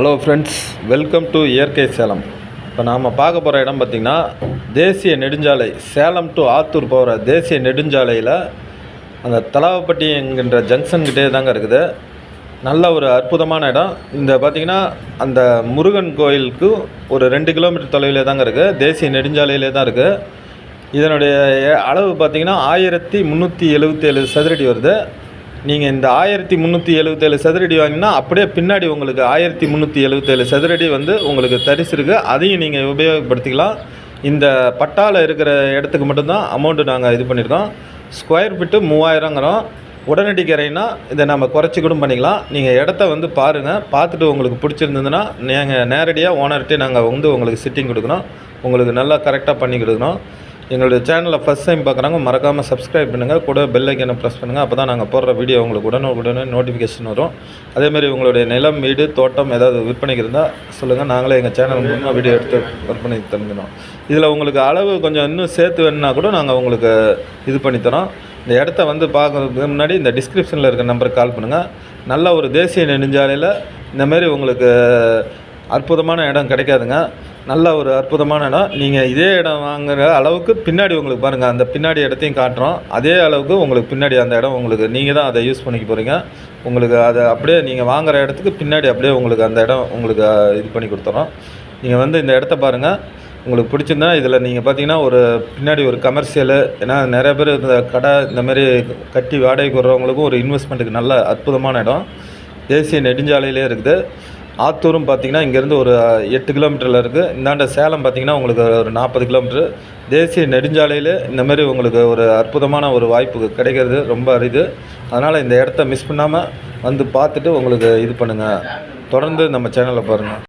Hello friends welcome to இயற்கை சேலம். இப்போ நாம் பார்க்க போகிற இடம் பார்த்திங்கன்னா தேசிய நெடுஞ்சாலை சேலம் டு ஆத்தூர் போகிற தேசிய நெடுஞ்சாலையில் அந்த தலாவப்பட்டி என்கின்ற ஜங்ஷன் தாங்க இருக்குது. நல்ல ஒரு அற்புதமான இடம். இந்த பார்த்திங்கன்னா அந்த முருகன் கோயிலுக்கு ஒரு ரெண்டு கிலோமீட்டர் தொலைவிலே தாங்க இருக்குது தேசிய நெடுஞ்சாலையிலே தான் இருக்குது இதனுடைய அளவு பார்த்திங்கன்னா ஆயிரத்தி முந்நூற்றி எழுபத்தேழு சதுரடி வருது. நீங்கள் இந்த ஆயிரத்தி முந்நூற்றி எழுபத்தேழு சதுரடி வாங்கினா அப்படியே பின்னாடி உங்களுக்கு ஆயிரத்தி முந்நூற்றி எழுபத்தேழு சதுரடி வந்து உங்களுக்கு தரிசு இருக்குது அதையும் நீங்கள் உபயோகப்படுத்திக்கலாம். இந்த பட்டாவில் இருக்கிற இடத்துக்கு மட்டும்தான் அமௌண்ட்டு நாங்கள் இது பண்ணியிருக்கோம் ஸ்கொயர் ஃபீட்டு மூவாயிரங்கிறோம். உடனடி கரைனா இதை நம்ம குறைச்சி கூட பண்ணிக்கலாம். நீங்கள் இடத்த வந்து பாருங்கள் பார்த்துட்டு உங்களுக்கு பிடிச்சிருந்ததுன்னா நீங்கள் நேரடியாக ஓனர்கிட்டே நாங்கள் வந்து உங்களுக்கு சிட்டிங் கொடுக்குறோம் உங்களுக்கு நல்லா கரெக்டாக பண்ணி கொடுக்குறோம் எங்களுடைய சேனலை ஃபஸ்ட் டைம் பார்க்குறாங்க மறக்காமல் சப்ஸ்கிரைப் பண்ணுங்கள் கூட பெல் ஐக்கனை ப்ரெஸ் பண்ணுங்கள் அப்போ தான் நாங்கள் போடுற வீடியோ உங்களுக்கு உடனே நோட்டிஃபிகேஷன் வரும். அதேமாதிரி உங்களுடைய நிலம் வீடு தோட்டம் ஏதாவது விற்பனைக்கு இருந்தால் சொல்லுங்கள் நாங்களே எங்கள் சேனல் மூலமாக வீடியோ எடுத்து விற்பனை தந்துடும் இதில் உங்களுக்கு அளவு கொஞ்சம் இன்னும் சேர்த்து வேணுன்னா கூட நாங்கள் உங்களுக்கு இது பண்ணித்தரோம் இந்த இடத்த வந்து பார்க்குறதுக்கு முன்னாடி இந்த டிஸ்கிரிப்ஷனில் இருக்க நம்பருக்கு கால் பண்ணுங்கள் நல்ல ஒரு தேசிய நெடுஞ்சாலையில் இந்தமாரி உங்களுக்கு அற்புதமான இடம் கிடைக்காதுங்க. நல்ல ஒரு அற்புதமான இடம். நீங்கள் இதே இடம் வாங்குற அளவுக்கு பின்னாடி உங்களுக்கு பாருங்கள் அந்த பின்னாடி இடத்தையும் காட்டுறோம். அதே அளவுக்கு உங்களுக்கு பின்னாடி அந்த இடம் உங்களுக்கு நீங்கள் தான் அதை யூஸ் பண்ணிக்க போகிறீங்க உங்களுக்கு அதை அப்படியே நீங்கள் வாங்குகிற இடத்துக்கு பின்னாடி அப்படியே உங்களுக்கு அந்த இடம் உங்களுக்கு இது பண்ணி கொடுத்துறோம். நீங்கள் வந்து இந்த இடத்த பாருங்கள் உங்களுக்கு பிடிச்சிருந்தா இதில் நீங்கள் பார்த்தீங்கன்னா ஒரு பின்னாடி ஒரு கமர்ஷியலு ஏன்னா நிறைய பேர் இந்த கடை இந்த மாதிரி கட்டி வாடகைக்கு வர்றவங்களுக்கும் ஒரு இன்வெஸ்ட்மெண்ட்டுக்கு நல்ல அற்புதமான இடம். தேசிய நெடுஞ்சாலையிலே இருக்குது. ஆத்தூரும் பார்த்தீங்கன்னா இங்கேருந்து ஒரு எட்டு கிலோமீட்டரில் இருக்குது இந்தாண்ட சேலம் பார்த்தீங்கன்னா உங்களுக்கு ஒரு நாற்பது கிலோமீட்ரு தேசிய நெடுஞ்சாலையில் இந்த மாதிரி உங்களுக்கு ஒரு அற்புதமான ஒரு வாய்ப்பு கிடைக்கிறது. ரொம்ப அரிது. அதனால் இந்த இடத்த மிஸ் பண்ணாமல் வந்து பார்த்துட்டு உங்களுக்கு இது பண்ணுங்கள் தொடர்ந்து நம்ம சேனலை பாருங்கள்